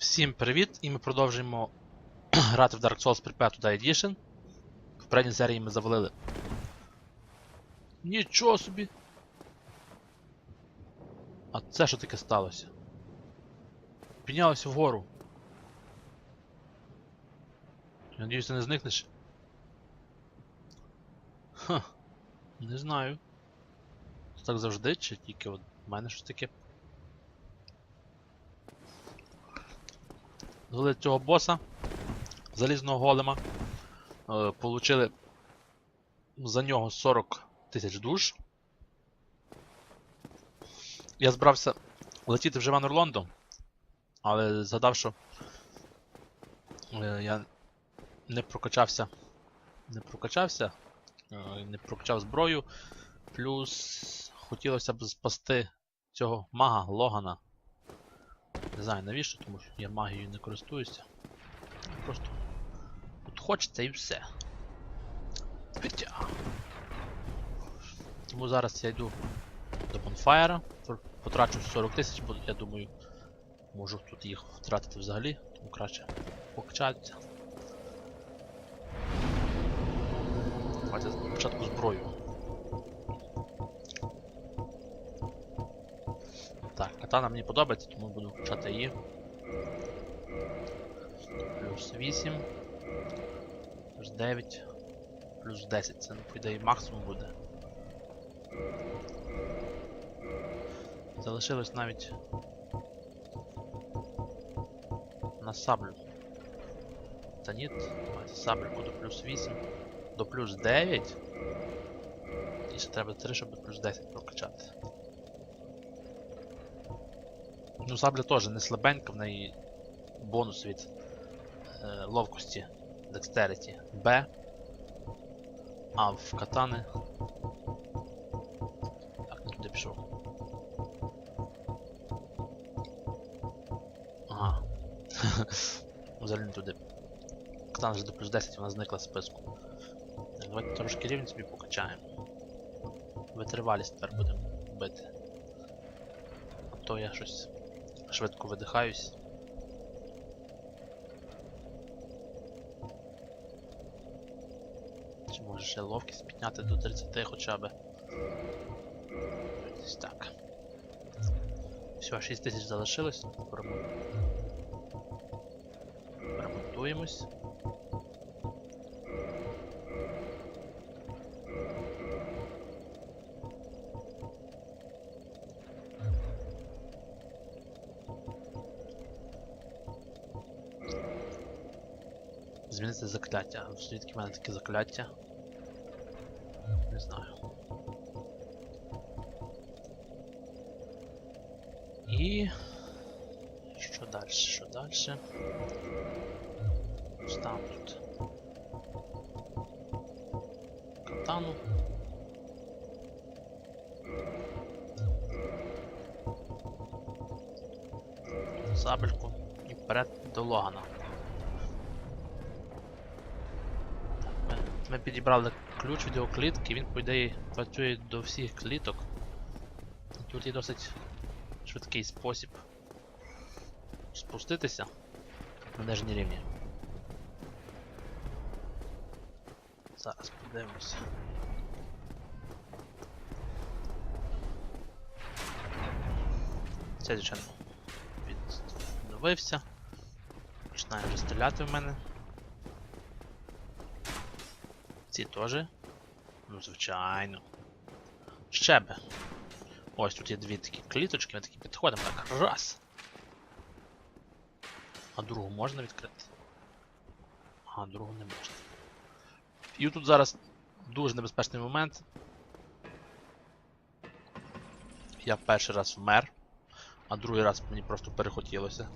Всім привіт! І ми продовжуємо грати в Dark Souls to Edition. В передній серії ми завалили. Нічого собі! А це що таке сталося? Піднялося вгору. Я надіюсь, ти не зникнеш. Ха. Не знаю. Це так завжди, чи тільки от в мене щось таке Звели цього боса, залізного голема. Е, Получили за нього 40 тисяч душ. Я збирався летіти в Живан Орлондо, але згадав, що е, я не прокачався. Не прокачався, е, не прокачав зброю. Плюс хотілося б спасти цього мага Логана. Не знаю навіщо, тому що я магією не користуюся. Просто от хочеться і все. Хоча. Тому зараз я йду до Bonfire, потрачу 40 тисяч, бо я думаю, можу тут їх втратити взагалі, тому краще покачаються. Давайте спочатку зброю. Катана мені подобається, тому буду включати її. Плюс 8. Плюс 9. Плюс 10. Це, ну, по ідеї, максимум буде. Залишилось навіть на саблю. Та ні, саблю до плюс 8. До плюс 9. І ще треба 3, щоб плюс 10 прокачати. Ну, сабля теж не слабенька, в неї бонус від е, ловкості Dexterity B. А в катани. Так, туди пішов. Ага. Взагалі не туди. Катана вже до плюс 10 вона зникла з списку. Давайте трошки рівень собі покачаємо. Витривалість тепер будемо бити. А то я щось швидко видихаюсь. Чи може ще ловкість підняти до 30 хоча б. Ось так. Все, 6 тисяч залишилось. Поремон- закляття. Звідки в мене таке закляття? Не знаю. І. Що далі? Що далі? Став тут. Катану. Сабельку і вперед до Логана. Ми, підібрали ключ від його клітки, він, по ідеї, працює до всіх кліток. Тут є досить швидкий спосіб спуститися на нижні рівні. Зараз подивимося. Цей, звичайно, відновився. Починає вже стріляти в мене. Ці теж. Ну, звичайно. Ще би. Ось тут є дві такі кліточки, ми такі підходимо так. Раз. А другу можна відкрити? А, другу не можна. І тут зараз дуже небезпечний момент. Я перший раз вмер, а другий раз мені просто перехотілося.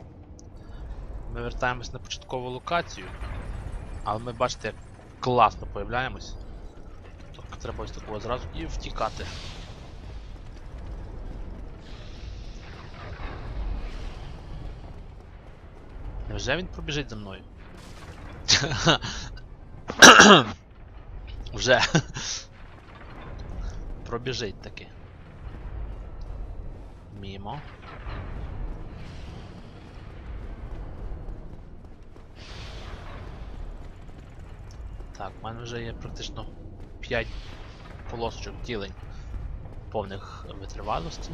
Ми вертаємось на початкову локацію, але ми бачите, як класно появляємось. Тобто треба ось такого зразу і втікати. Невже він пробіжить за мною? Вже. Пробіжить таки. Мімо. Так, в мене вже є практично 5 полосочок ділень повних витривалості.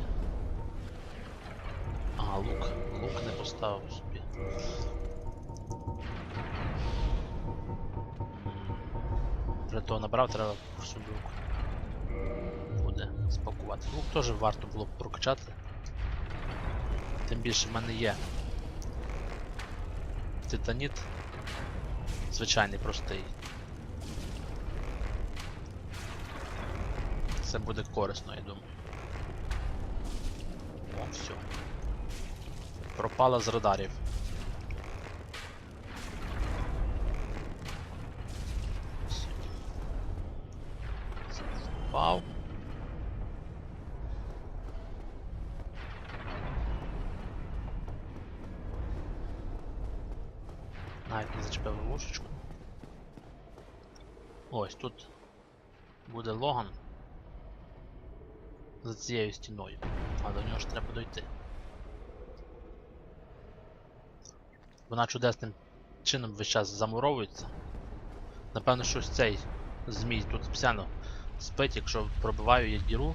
Ага, лук. Лук не поставив собі. Вже того набрав, треба собі лук. Буде спакувати. Лук теж варто було б прокачати. Тим більше в мене є титаніт. Звичайний простий. Це буде корисно, я думаю. О, все. Пропала з радарів. Все. Впав. Навіть не зачепив ловушечку. Ось тут буде логан за цією стіною, а до нього ж треба дойти. Вона чудесним чином весь час замуровується. Напевно, що цей змій тут спеціально спить, якщо пробиваю я діру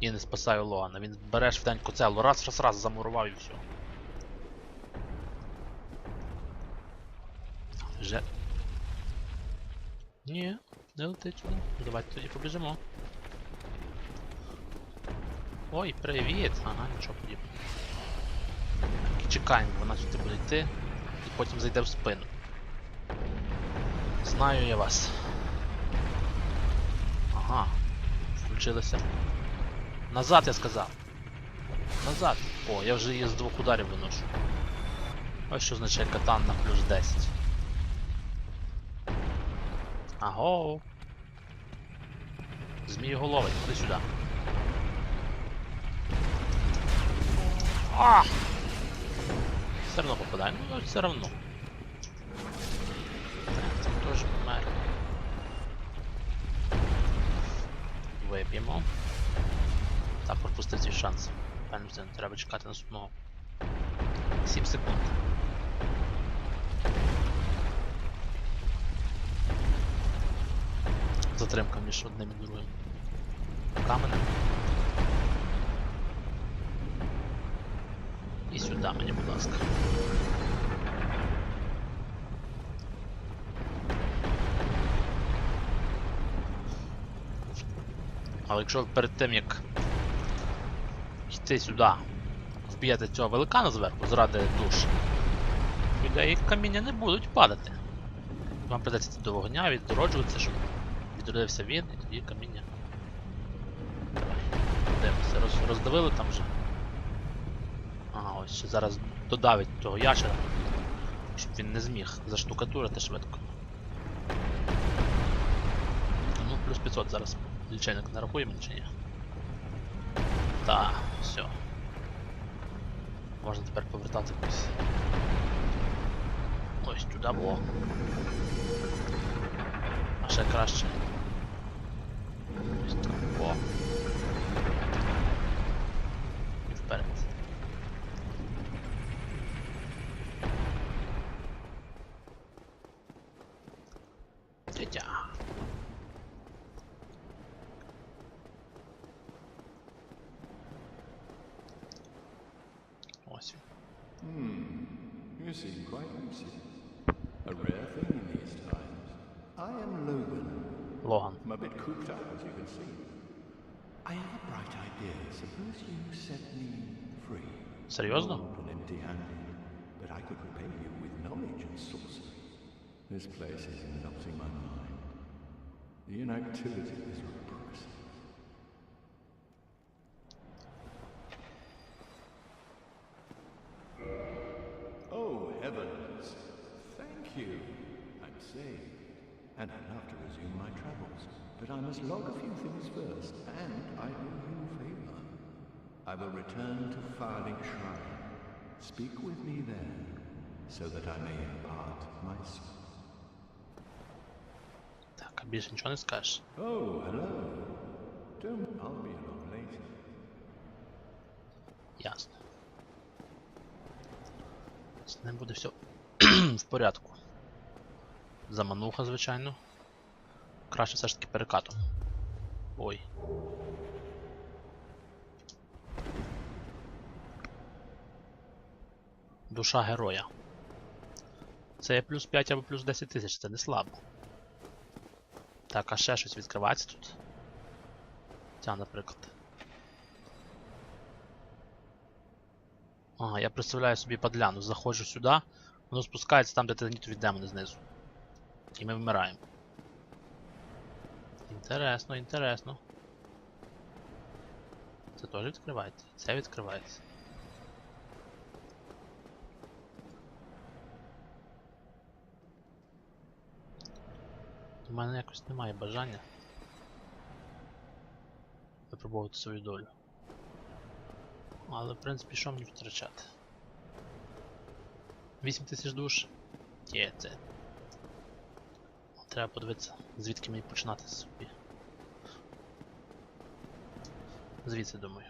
і не спасаю Логана. Він бере швиденько целу, раз, раз, раз замурував і все. Вже. Ні, не летить. Давайте тоді побіжимо. Ой, привіт! Ага, нічого подібного. Чекаємо, вона сюди буде йти і потім зайде в спину. Знаю я вас. Ага. Включилися. Назад я сказав. Назад. О, я вже її з двох ударів виношу. Ось що означає катан на плюс 10. Аго. Змієголовий, ходи сюди. А! Все равно попадає, ну все равно. Так, це теж помер. Виб'ємо. Так, пропустив свій шанс. Певно, треба чекати наступного. 7 секунд. Затримка між одним і другим. Каменем. І сюди мені, будь ласка. Але якщо перед тим як йти сюди, вб'єте цього великана зверху заради душ, людей каміння не будуть падати. Вам придеться йти до вогня, відроджуватися, щоб відродився він, і тоді каміння. Дивимося, роздавили там вже. Ще зараз додавить того ящера, щоб він не зміг заштукатурити швидко. Ну, плюс 500 зараз лічильник нарахуємо чи ні? Так, все. Можна тепер повертати кудись. Ось туди було. А ще краще. Ось так. seem quite lucid. A rare thing in these times. I am Logan. Логан. I'm a bit cooped up, as you can see. I have a bright idea. Suppose you set me free. Серйозно? Cold and empty-handed. But I could repay you with knowledge and sorcery. This place is melting my mind. The inactivity is And I'd love to resume my travels. But I must log a few things first, and I owe you a favor. I will return to Farley Shrine. Speak with me there, so that I may impart my soul. Так, а більше нічого не скажеш. Oh, hello. Don't, I'll be along later. Ясно. З ним буде все в порядку. Замануха, звичайно. краще все ж таки перекатом. Ой. Душа героя. Це є плюс 5 або плюс 10 тисяч, це не слабо. Так, а ще щось відкривається тут. Ця, наприклад. Ага, я представляю собі падляну. Заходжу сюди, воно спускається там, де титанітові демони знизу. І ми вмираємо. Інтересно, інтересно. Це теж відкривається? Це відкривається. У мене якось немає бажання випробовувати свою долю. Але, в принципі, що мені втрачати? 8 тисяч душ? Є, це. Треба подивитися, звідки мені починати собі. Звідси, думаю.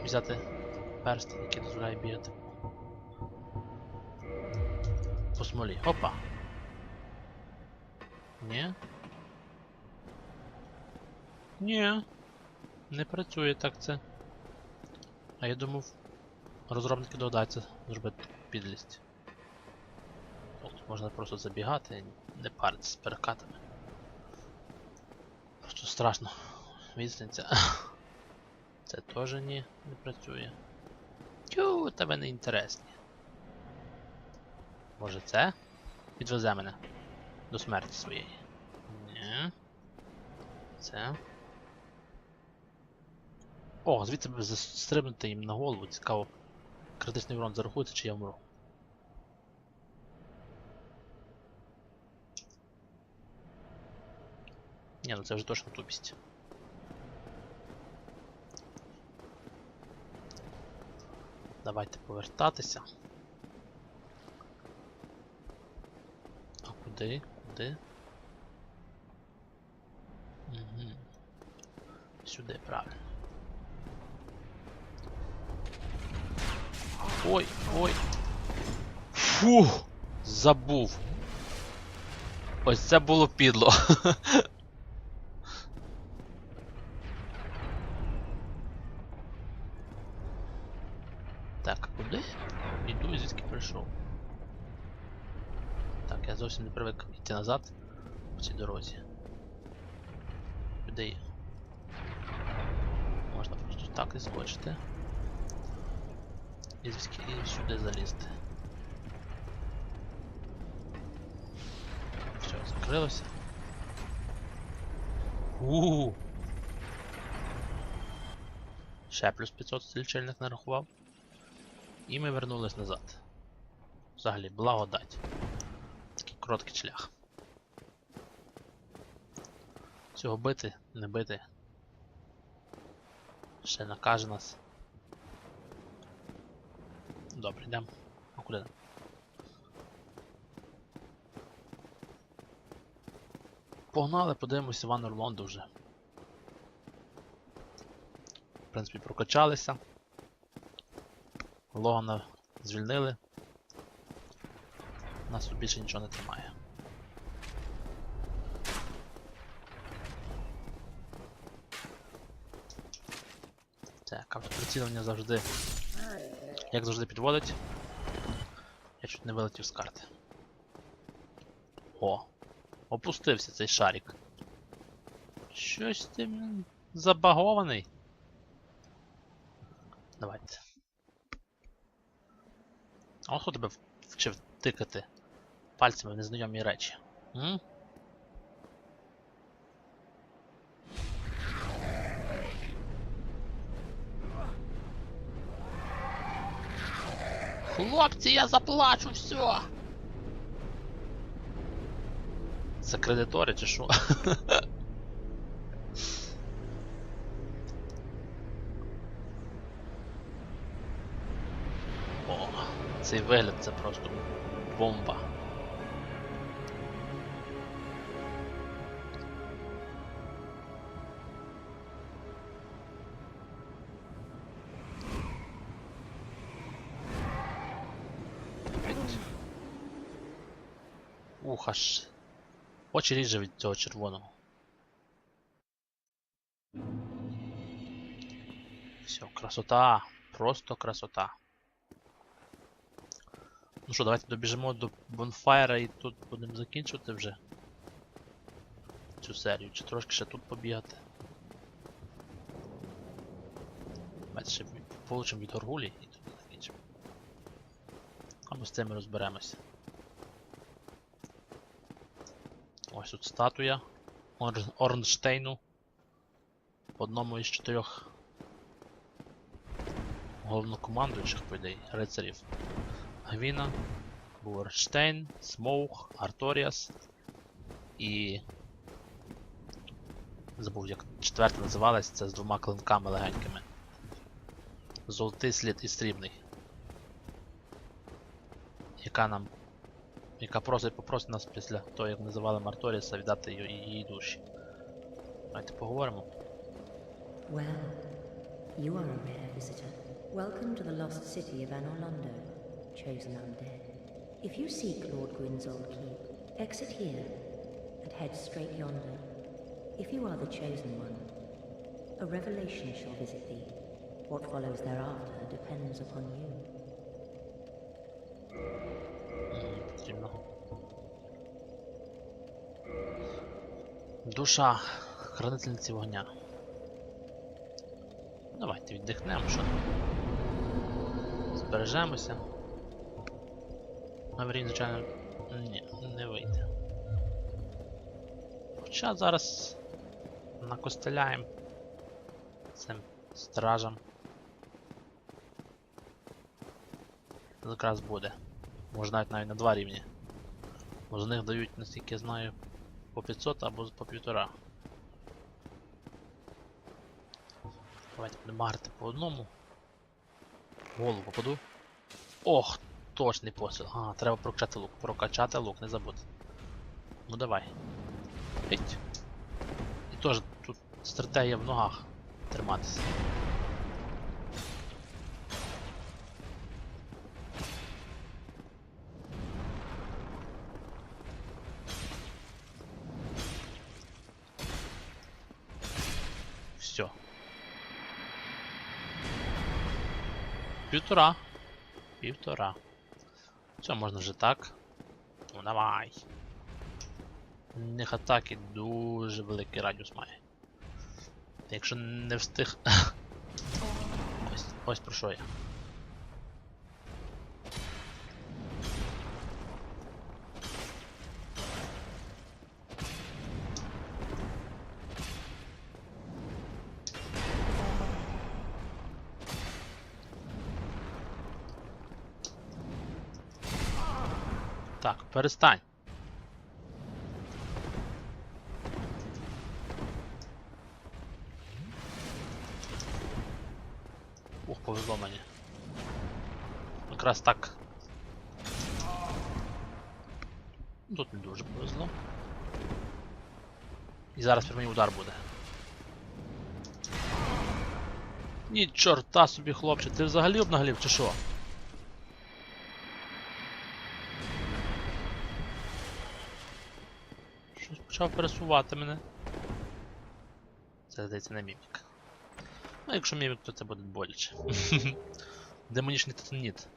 І взяти перстень, який дозволяє бігати. По смолі. Опа! Ні? Ні. Не працює так це. А я думав, розробники догадаються зробити підлість. Можна просто забігати не паритися з перекатами. Просто страшно. Відстанця. Це теж ні, не працює. Тю, тебе не інтересні. Може це? Підвезе мене до смерті своєї. Ні. Це. О, звідси б застрибнути їм на голову, цікаво. Критичний урон зарахується, чи я вмру. Ні, ну це вже точно тупість. Давайте повертатися. А куди? Куди? Угу. Сюди, правильно. Ой, ой. Фух! Забув. Ось це було підло. Так, а куди? Іду і звідки прийшов. Зовсім не привик йти назад по цій дорозі. Куди? Можна просто так і скочити. І сюди залізти. Все, закрилося. Ууу. Ще плюс 500 лічильник нарахував. І ми вернулись назад. Взагалі, благодать. Короткий шлях. Цього бити, не бити. Ще накаже нас. Добре, йдемо. А куди? Погнали, подивимося Іван Орлонду вже. В принципі, прокачалися. Логана звільнили. Нас тут більше нічого не тримає. Так, автоприцілення завжди. Як завжди підводить. Я чуть не вилетів з карти. О! Опустився цей шарик. Щось ти забагований. Давайте. А хто тебе вчив тикати пальцями в незнайомі речі? М? Хлопці, я заплачу все. Це кредитори чи що? О, цей вигляд це просто бомба. Ух, аж Очі ріже від цього червоного. Все, красота. Просто красота. Ну що, давайте добіжимо до бонфайра і тут будемо закінчувати вже цю серію. Чи трошки ще тут побігати. Давайте ще получимо від горгулі і тут закінчимо. А ми з цим розберемося. Ось тут статуя Ор- Орнштейну. Одному із чотирьох головнокомандуючих, по ідеї, рицарів. Гвіна, Буерштейн, Смоух, Арторіас і. Забув, як четверта називалась, це з двома клинками легенькими. Золотий слід і срібний. Яка нам. Well, you are a rare visitor. Welcome to the lost city of Anorlando, chosen undead. If you seek Lord Gwyn's old keep, exit here and head straight yonder. If you are the chosen one, a revelation shall visit thee. What follows thereafter depends upon you. Душа хранительниці вогня. Давайте віддихнемо, що. Збережемося. Аварій, звичайно, ні, не вийде. Хоча зараз накостеляємо цим стражам. Якраз буде. Може навіть навіть на два рівні. Бо з них дають, наскільки я знаю, по 500 або по півтора. Давайте будемо марити по одному. В Голову попаду. Ох, точний посил. А, треба прокачати лук. Прокачати лук, не забудь. Ну давай. Геть. І теж тут стратегія в ногах триматися. Півтора. Півтора. Все, можна вже так. Ну давай. У них атаки дуже великий радіус має. Якщо не встиг. ось, ось про що я. Так, перестань. Ух, повезло мені. Якраз так. Ну, Тут не дуже повезло. І зараз прямий удар буде. Ні, чорта собі, хлопче, ти взагалі обнаглів чи що? Почав пересувати мене. Це здається не мімік. Ну, якщо мімік, то це буде боляче. Демонічний титаніт.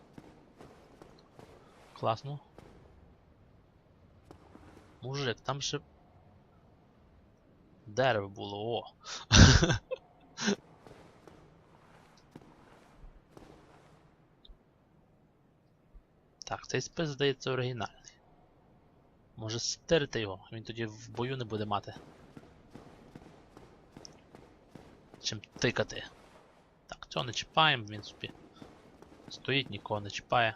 Класно. Мужик, там ще. Дерево було, о. так, цей спис здається оригінальний. Може стерти його, він тоді в бою не буде мати. Чим тикати. Так, цього не чіпаємо, він собі стоїть, нікого не чіпає.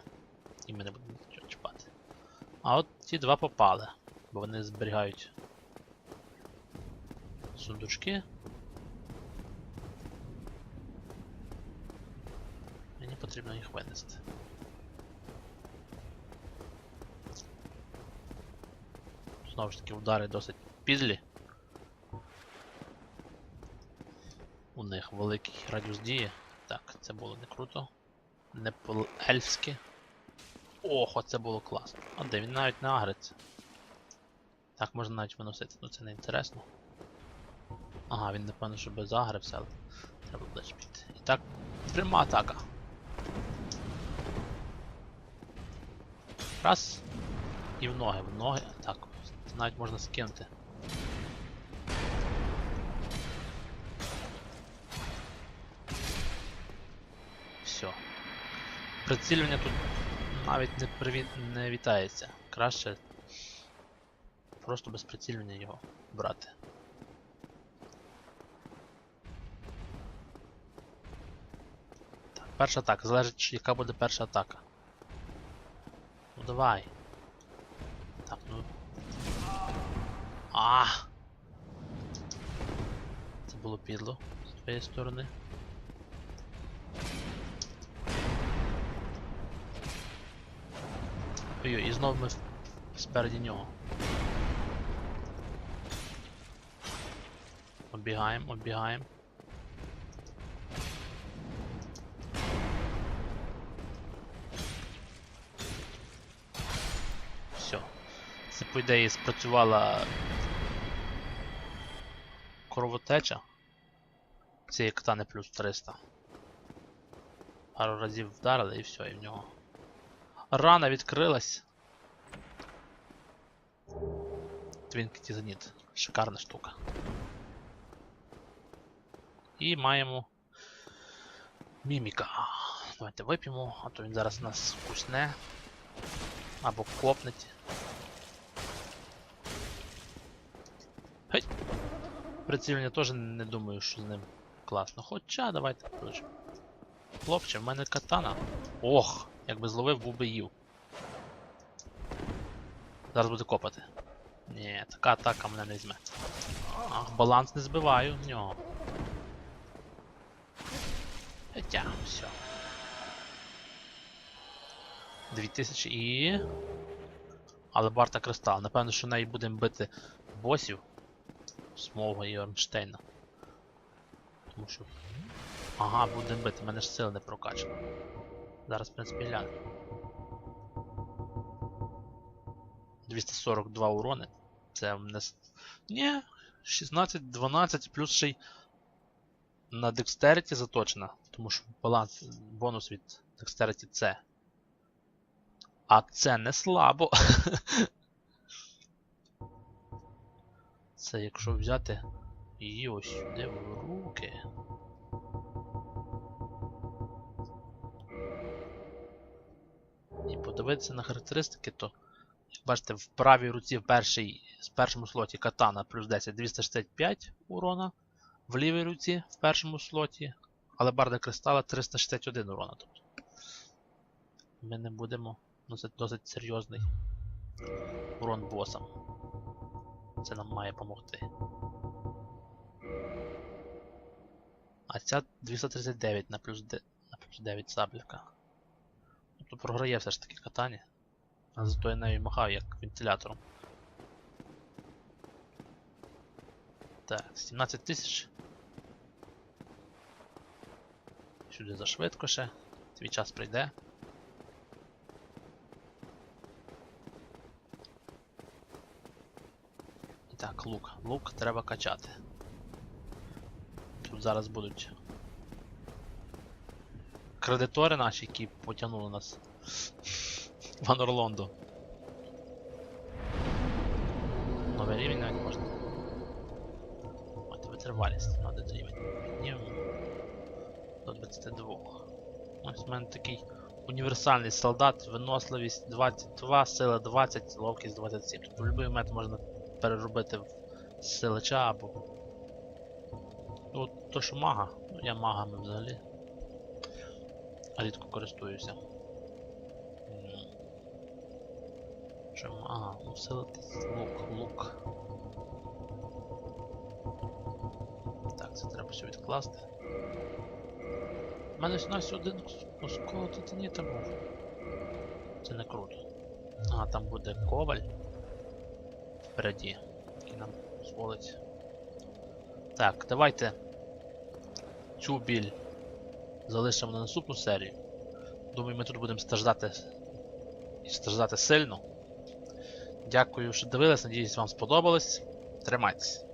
І ми не будемо нічого чіпати. А от ті два попали, бо вони зберігають сундучки. Мені потрібно їх винести. Знову ж таки, удари досить підлі. У них великий радіус дії. Так, це було не круто. Не по-ельфськи. Ох, оце було класно. А де він навіть не агриться. Так можна навіть виносити, ну це не інтересно. Ага, він напевно, щоб загрився, але треба ближче піти. І так, пряма атака. Раз. І в ноги, в ноги. Так, навіть можна скинути. Все. Прицілювання тут навіть не, приві... не вітається. Краще просто без прицілювання його брати. Перша атака. Залежить, яка буде перша атака. Ну давай. А! Це було підло з твоєї сторони. Ой-ой, і знов ми спереді нього. Обігаємо, обігаємо. Все. Це по ідеї спрацювала кровотеча. Цієї катани плюс 300. Пару разів вдарили і все, і в нього. Рана відкрилась. Твінк Тізаніт. Шикарна штука. І маємо міміка. Давайте вип'ємо, а то він зараз нас кусне. Або копнеть. Прицілення теж не думаю, що з ним класно. Хоча давайте включимо. Хлопче, в мене катана. Ох, якби зловив, був би їв. Зараз буде копати. Ні, така атака мене не візьме. Ах, баланс не збиваю в нього. Хоча, все. 2000 і. Але Барта Кристал. Напевно, що нею будемо бити босів. Смолга і Орнштейна. Тому що. Ага, будемо бити, мене ж сили не прокачано. Зараз, в принципі, глянемо. 242 урони. Це нас. Ні, 16, 12, плюс ще й на Dexterity заточена. Тому що баланс, бонус від Dexterity це. А це не слабо. Це якщо взяти її ось сюди в руки. І подивитися на характеристики, то, як бачите, в правій руці в першій, в першому слоті катана плюс 10 265 урона, в лівій руці в першому слоті, але барда кристала 361 урона. Тобто ми не будемо носити досить серйозний урон босам. Це нам має допомогти. А ця 239 на плюс, де... на плюс 9 сабляка. Тобто програє все ж таки катання. А зато я нею махав як вентилятором. Так, 17 тисяч. Сюди зашвидко ще. Твій час прийде. Лук. Лук треба качати. Тут зараз будуть кредитори наші, які потягнули нас в Анорлондо. Новий рівень навіть можна. От витривалість один рівень. До 22. Ось в мене такий універсальний солдат, виносливість 22, сила 20, ловкість 27. Тобто в будь-який момент можна переробити в силача або. Ну, то, що мага, ну я магами взагалі рідко користуюся. Що мага, ну сила лук, лук. Так, це треба все відкласти. У мене навіть один осколок титаніта був. Це не круто. А, там буде коваль впереді, який нам дозволить. Так, давайте цю біль залишимо на наступну серію. Думаю, ми тут будемо страждати і страждати сильно. Дякую, що дивились. Надіюсь, вам сподобалось. Тримайтесь.